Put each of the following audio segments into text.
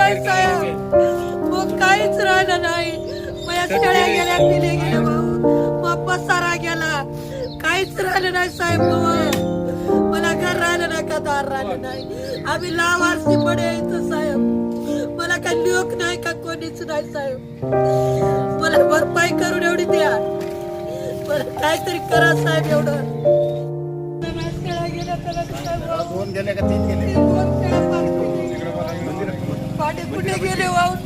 नाही साहेब मग काहीच राहिलं नाही. माझ्या शेळ्या गेल्या पिले गेले भाऊ. मग पसारा गेला. काहीच राहिलं नाही साहेब बाबा मला घर राहिलं नाही का दार राहिलं नाही. आम्ही लावारसी पडे इथं साहेब. मला काय लोक नाही का कोणीच नाही साहेब. मला भरपाई करून एवढी द्या. मला काहीतरी करा साहेब एवढं. गेलं दोन गेले का तीन गेले? पाणी कुठे गेले वाहून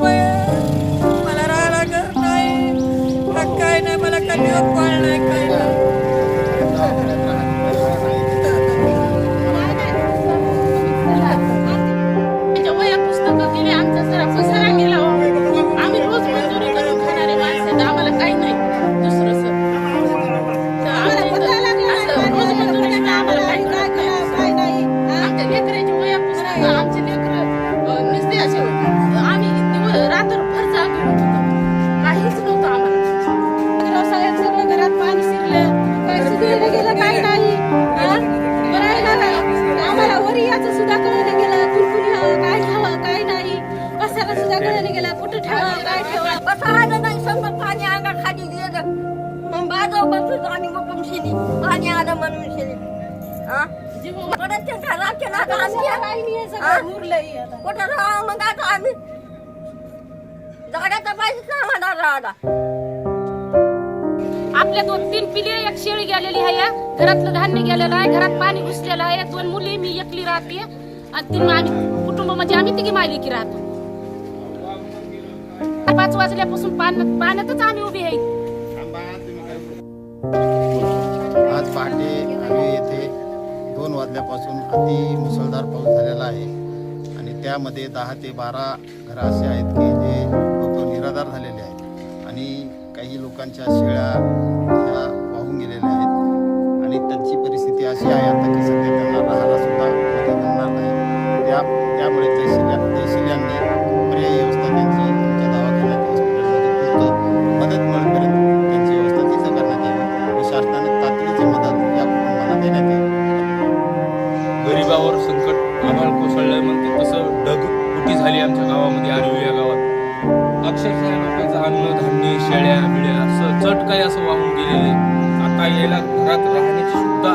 आलं म्हणून शिनी हा? जीव परत ते घरात केला का आम्ही काही नाही? सगळं मुरलंही आता. कुठं राहावं मग आता आम्ही? जागा तर पाहिजेच ना आम्हाला राहायला. आपल्या दोन तीन पिले एक शेळी गेलेली आहे. या. घरातलं धान्य गेलेलं आहे घरात पाणी घुसलेलं आहे. दोन मुली मी एकली राहते. आणि तीन आम्ही कुटुंब म्हणजे आम्ही तिघी मायलेकी राहतो. पाच वाजल्यापासून पाण्यात पाण्यातच आम्ही उभी आहे. आज पहाटे आम्ही येथे दोन वाजल्यापासून अति मुसळधार पाऊस झालेला आहे. आणि त्यामध्ये दहा ते बारा घरं असे आहेत की जे लोक निराधार झालेले आहेत. आणि काही लोकांच्या शेळ्या ह्या वाहून गेलेल्या आहेत. आणि त्यांची परिस्थिती अशी आहे गरिबावर संकट आम्हाला कोसळलंय म्हणते तसं ढग कुटी झाली आमच्या गावामध्ये आरवी या गावात. अक्षरशः लोकांचं अन्न धान्य शेळ्या बिळ्या असं चट काही असं वाहून गेलेले आता यायला घरात राहण्याची सुद्धा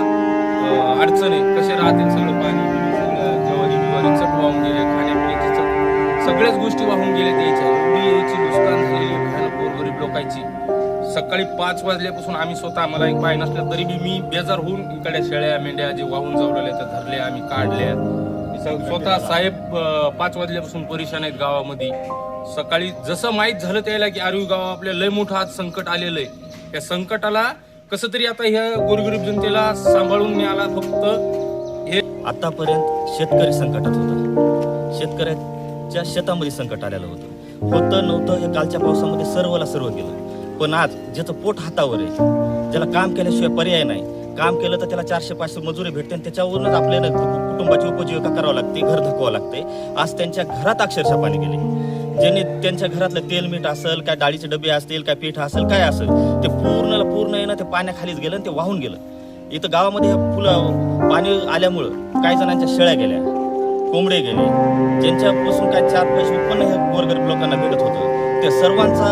अडचण आहे. कसे राहतील सगळं पाणी बिणी सगळं बिवारी चट वाहून गेले खाण्यापिण्याची चट. सगळ्याच गोष्टी वाहून गेल्या त्याच्या. नुकसान झालेली आहे. भयानक गोरगरीब लोकांची. सकाळी पाच वाजल्यापासून आम्ही स्वतः मला एक पाय नसल्या तरी बी मी बेजार होऊन इकडे शेळ्या मेंढ्या जे वाहून जवळल्या त्या धरल्या आम्ही काढल्या. स- स्वतः साहेब पाच वाजल्यापासून परेशान आहेत गावामध्ये. सकाळी जसं माहीत झालं त्याला की आरवी गाव आपल्या लय मोठं आज संकट आलेलं आहे. या संकटाला कसं तरी आता ह्या गोरगरीब जनतेला सांभाळून मिळाला फक्त हे आतापर्यंत शेतकरी संकटात होता. शेतकऱ्याच्या शेतामध्ये संकट आलेलं होतं. होतं नव्हतं हे कालच्या पावसामध्ये सर्वला सर्व गेलं. पण आज ज्याचं पोट हातावर आहे ज्याला काम केल्याशिवाय पर्याय नाही काम केलं तर त्याला चारशे पाचशे मजुरी भेटते आणि त्याच्यावरूनच आपल्याला कुटुंबाची उपजीविका करावं लागते घर धकवावं लागते. आज त्यांच्या घरात अक्षरशः पाणी गेले. ज्यांनी त्यांच्या घरातलं तेल मीठ असेल काय डाळीचे डबे असतील काय पीठ असेल काय असेल ते पूर्ण पूर्ण येणं ते पाण्याखालीच गेलं आणि ते वाहून गेलं. इथं गावामध्ये फुलं पाणी आल्यामुळं काही जणांच्या शेळ्या गेल्या कोंबडे गेले. ज्यांच्यापासून काय चार पैसे उत्पन्न हे गोरगरीब लोकांना भेटत होतं. ते सर्वांचा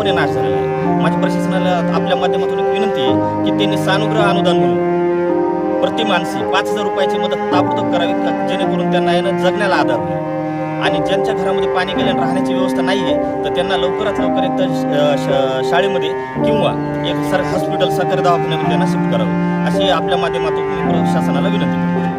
पूर्णपणे नाश झालेला आहे. माझ्या प्रशासनाला आपल्या माध्यमातून एक विनंती आहे की त्यांनी सानुग्रह अनुदान म्हणून प्रति माणसी पाच हजार रुपयाची मदत ताबडतोब करावी का- जेणेकरून त्यांना आहे जगण्याला आधार होईल. आणि ज्यांच्या घरामध्ये पाणी गेले राहण्याची व्यवस्था नाही आहे तर त्यांना लवकरात लवकर एक तर श- शाळेमध्ये किंवा एक सर हॉस्पिटल सरकारी दवाखान्यामध्ये त्यांना शिफ्ट करावं. अशी आपल्या माध्यमातून प्रशासनाला विनंती करतो.